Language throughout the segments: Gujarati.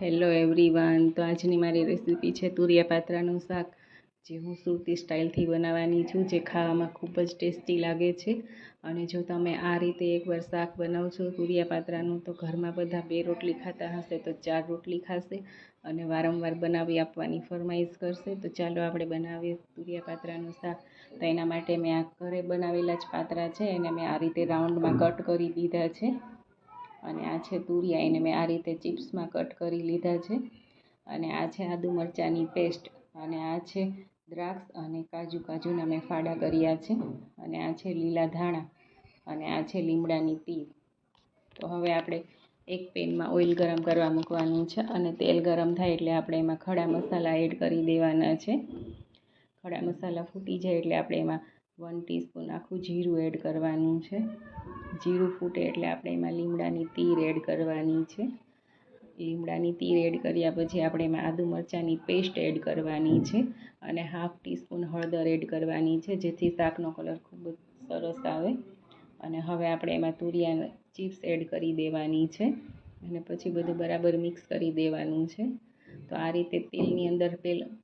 હેલો એવરીવન તો આજની મારી રેસીપી છે તુરિયા પાત્રાનું શાક, જે હું સુરતી સ્ટાઇલથી બનાવવાની છું, જે ખાવામાં ખૂબ જ ટેસ્ટી લાગે છે. અને જો તમે આ રીતે એકવાર શાક બનાવશો તુરિયા પાત્રાનું તો ઘરમાં બધા બે રોટલી ખાતા હશે, તો ચાર રોટલી ખાશે અને વારંવાર બનાવી આપવાની ફરમાઈશ કરશે. તો ચાલો આપણે બનાવીએ તુરિયા પાત્રાનું શાક. તો એના માટે મેં આ ઘરે બનાવેલા જ પાત્રા છે, એને મેં આ રીતે રાઉન્ડમાં કટ કરી દીધા છે. અને આ છે તુરિયા. એને મેં આ રીતે ચિપ્સમાં કટ કરી લીધા છે. અને આ છે આદુ મરચાંની પેસ્ટ. અને આ છે દ્રાક્ષ અને કાજુ. કાજુના મેં ફાડા કર્યા છે. અને આ છે લીલા ધાણા. અને આ છે લીમડાની પીર તો હવે આપણે એક પેનમાં ઓઇલ ગરમ કરવા મૂકવાનું છે અને તેલ ગરમ થાય એટલે આપણે એમાં ખડા મસાલા એડ કરી દેવાના છે. ખડા મસાલા ફૂટી જાય એટલે આપણે એમાં વન ટીસ્પૂન આખું જીરું એડ કરવાનું છે. જીરું ફૂટે એટલે આપણે એમાં લીમડાની તીર એડ કરવાની છે. લીમડાની તીર એડ કર્યા પછી આપણે એમાં આદુ મરચાંની પેસ્ટ એડ કરવાની છે અને હાફ ટીસ્પૂન હળદર એડ કરવાની છે, જેથી શાકનો કલર ખૂબ જ સરસ આવે. અને હવે આપણે એમાં તુરિયા ચિપ્સ એડ કરી દેવાની છે અને પછી બધું બરાબર મિક્સ કરી દેવાનું છે. તો આ રીતે તેલની અંદર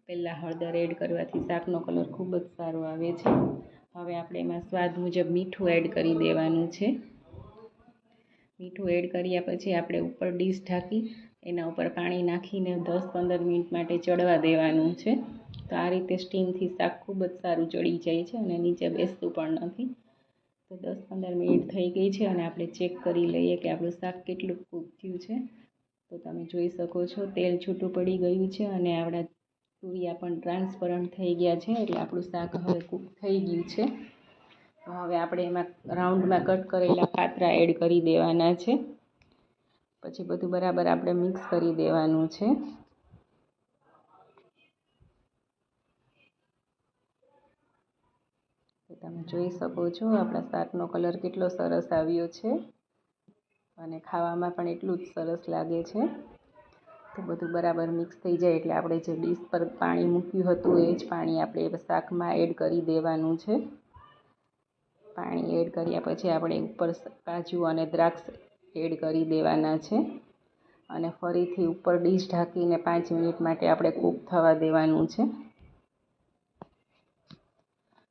પહેલાં હળદર એડ કરવાથી શાકનો કલર ખૂબ જ સારો આવે છે. હવે આપણે એમાં સ્વાદ મુજબ મીઠું એડ કરી દેવાનું છે. મીઠું એડ કર્યા પછી આપણે ઉપર ડીશ ઢાંકી, એના ઉપર પાણી નાખીને દસ પંદર મિનિટ માટે ચડવા દેવાનું છે. તો આ રીતે સ્ટીમથી શાક ખૂબ જ સારું ચડી જાય છે અને નીચે બેસતું પણ નથી. તો દસ પંદર મિનિટ થઈ ગઈ છે અને આપણે ચેક કરી લઈએ કે આપણું શાક કેટલું કૂક થયું છે. તો તમે જોઈ શકો છો, તેલ છૂટું પડી ગયું છે અને આપણા તુરિયા પણ ટ્રાન્સપરન્ટ થઈ ગયા છે એટલે આપણું શાક હવે કૂક થઈ ગયું છે. તો હવે આપણે એમાં રાઉન્ડમાં કટ કરેલા પાત્રા એડ કરી દેવાના છે. પછી બધું બરાબર આપણે મિક્સ કરી દેવાનું છે. તમે જોઈ શકો છો આપણા શાકનો કલર કેટલો સરસ આવ્યો છે. અને ખાવામાં પણ એટલું જ સરસ લાગે છે. તો બધું બરાબર મિક્સ થઈ જાય એટલે આપણે જે ડીશ પર પાણી મૂક્યું હતું એ જ પાણી આપણે શાકમાં એડ કરી દેવાનું છે. પાણી એડ કર્યા પછી આપણે ઉપર કાજુ અને દ્રાક્ષ એડ કરી દેવાના છે. અને ફરીથી ઉપર ડીશ ઢાંકીને પાંચ મિનિટ માટે આપણે કૂક થવા દેવાનું છે.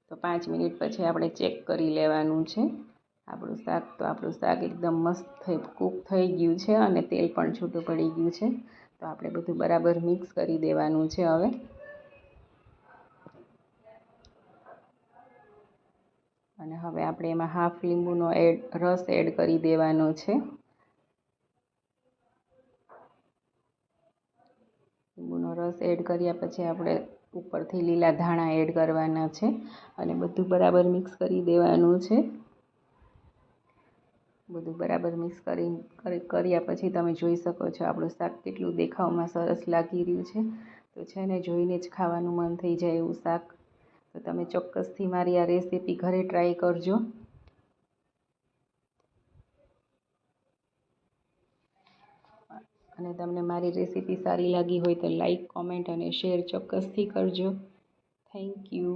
તો પાંચ મિનિટ પછી આપણે ચેક કરી લેવાનું છે. આપણું શાક તો આપણું શાક એકદમ મસ્ત થઈ કૂક થઈ ગયું છે અને તેલ પણ છૂટું પડી ગયું છે. તો આપણે બધું બરાબર મિક્સ કરી દેવાનું છે હવે. અને હવે આપણે એમાં હાફ લીંબુનો એડ રસ એડ કરી દેવાનો છે. લીંબુનો રસ એડ કર્યા પછી આપણે ઉપરથી લીલા ધાણા એડ કરવાના છે. અને બધું બરાબર મિક્સ કરી દેવાનું છે. બધું બરાબર મિક્સ કરી કર્યા પછી તમે જોઈ શકો છો આપણું શાક કેટલું દેખાવમાં સરસ લાગી રહ્યું છે. તો છે ને જોઈને જ ખાવાનું મન થઈ જાય એવું શાક. તો તમે ચોક્કસથી મારી આ રેસીપી ઘરે ટ્રાય કરજો. અને તમને મારી રેસીપી સારી લાગી હોય તો લાઈક કોમેન્ટ અને શેર ચોક્કસથી કરજો. Thank you